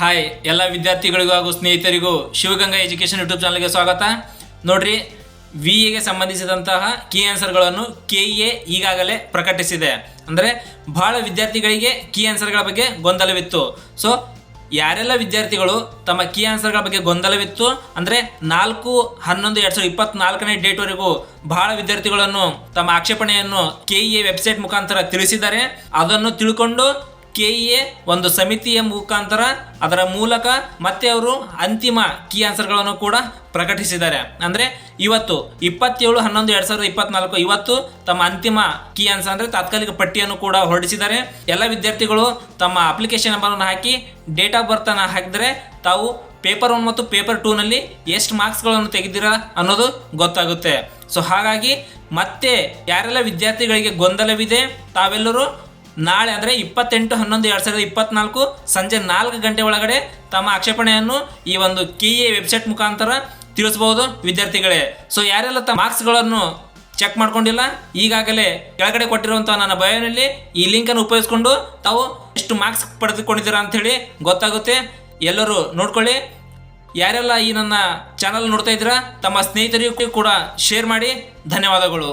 Hi ಎಲ್ಲ ವಿದ್ಯಾರ್ಥಿಗಳಿಗೂ ಹಾಗೂ ಸ್ನೇಹಿತರಿಗೂ ಶಿವಗಂಗಾ ಎಜುಕೇಶನ್ ಯೂಟ್ಯೂಬ್ ಚಾನಲ್ಗೆ ಸ್ವಾಗತ. ನೋಡ್ರಿ ವಿ ಎಗೆ ಸಂಬಂಧಿಸಿದಂತಹ ಕೀ ಆನ್ಸರ್ಗಳನ್ನು ಕೆ ಎ ಈಗಾಗಲೇ ಪ್ರಕಟಿಸಿದೆ. ಅಂದರೆ ಬಹಳ ವಿದ್ಯಾರ್ಥಿಗಳಿಗೆ ಕೀ ಆನ್ಸರ್ಗಳ ಬಗ್ಗೆ ಗೊಂದಲವಿತ್ತು. ಸೊ ಯಾರೆಲ್ಲ ವಿದ್ಯಾರ್ಥಿಗಳು ತಮ್ಮ ಕೀ ಆನ್ಸರ್ಗಳ ಬಗ್ಗೆ ಗೊಂದಲವಿತ್ತು? ಅಂದರೆ ನಾಲ್ಕು, ಹನ್ನೊಂದು, ಎರಡು ಸಾವಿರದ ಇಪ್ಪತ್ನಾಲ್ಕನೇ ಡೇಟ್ವರೆಗೂ ಬಹಳ ವಿದ್ಯಾರ್ಥಿಗಳನ್ನು ತಮ್ಮ ಆಕ್ಷೇಪಣೆಯನ್ನು ಕೆ ಇ ಎ ವೆಬ್ಸೈಟ್ ಮುಖಾಂತರ ತಿಳಿಸಿದ್ದಾರೆ. ಅದನ್ನು ತಿಳ್ಕೊಂಡು ಕೆ ಎ ಒಂದು ಸಮಿತಿಯ ಮುಖಾಂತರ ಅದರ ಮೂಲಕ ಮತ್ತೆ ಅವರು ಅಂತಿಮ ಕೀ ಆನ್ಸರ್ಗಳನ್ನು ಕೂಡ ಪ್ರಕಟಿಸಿದ್ದಾರೆ. ಅಂದರೆ ಇವತ್ತು ಇಪ್ಪತ್ತೇಳು, ಹನ್ನೊಂದು, ಎರಡು ಸಾವಿರದ ಇಪ್ಪತ್ನಾಲ್ಕು ಇವತ್ತು ತಮ್ಮ ಅಂತಿಮ ಕೀ ಆನ್ಸರ್ ಅಂದರೆ ತಾತ್ಕಾಲಿಕ ಪಟ್ಟಿಯನ್ನು ಕೂಡ ಹೊರಡಿಸಿದ್ದಾರೆ. ಎಲ್ಲ ವಿದ್ಯಾರ್ಥಿಗಳು ತಮ್ಮ ಅಪ್ಲಿಕೇಶನ್ ನಂಬರನ್ನು ಹಾಕಿ, ಡೇಟ್ ಆಫ್ ಬರ್ತನ್ನು ಹಾಕಿದರೆ ತಾವು ಪೇಪರ್ ಒನ್ ಮತ್ತು ಪೇಪರ್ ಟೂನಲ್ಲಿ ಎಷ್ಟು ಮಾರ್ಕ್ಸ್ಗಳನ್ನು ತೆಗೆದಿರಾ ಅನ್ನೋದು ಗೊತ್ತಾಗುತ್ತೆ. ಸೊ ಹಾಗಾಗಿ ಮತ್ತೆ ಯಾರೆಲ್ಲ ವಿದ್ಯಾರ್ಥಿಗಳಿಗೆ ಗೊಂದಲವಿದೆ ತಾವೆಲ್ಲರೂ ನಾಳೆ ಅಂದರೆ ಇಪ್ಪತ್ತೆಂಟು, ಹನ್ನೊಂದು, ಎರಡು ಸಾವಿರದ ಇಪ್ಪತ್ನಾಲ್ಕು ಸಂಜೆ ನಾಲ್ಕು ಗಂಟೆ ಒಳಗಡೆ ತಮ್ಮ ಆಕ್ಷೇಪಣೆಯನ್ನು ಈ ಒಂದು ಕೆ ಎ ವೆಬ್ಸೈಟ್ ಮುಖಾಂತರ ತಿಳಿಸಬಹುದು ವಿದ್ಯಾರ್ಥಿಗಳೇ. ಸೊ ಯಾರೆಲ್ಲ ತಮ್ಮ ಮಾರ್ಕ್ಸ್ಗಳನ್ನು ಚೆಕ್ ಮಾಡ್ಕೊಂಡಿಲ್ಲ, ಈಗಾಗಲೇ ಕೆಳಗಡೆ ಕೊಟ್ಟಿರುವಂಥ ನನ್ನ ಬಯೋನಲ್ಲಿ ಈ ಲಿಂಕನ್ನು ಉಪಯೋಗಿಸ್ಕೊಂಡು ತಾವು ಎಷ್ಟು ಮಾರ್ಕ್ಸ್ ಪಡೆದುಕೊಂಡಿದ್ದೀರಾ ಅಂಥೇಳಿ ಗೊತ್ತಾಗುತ್ತೆ. ಎಲ್ಲರೂ ನೋಡ್ಕೊಳ್ಳಿ. ಯಾರೆಲ್ಲ ಈ ನನ್ನ ಚಾನಲ್ ನೋಡ್ತಾ ಇದ್ದೀರಾ, ತಮ್ಮ ಸ್ನೇಹಿತರಿಗೂ ಕೂಡ ಶೇರ್ ಮಾಡಿ. ಧನ್ಯವಾದಗಳು.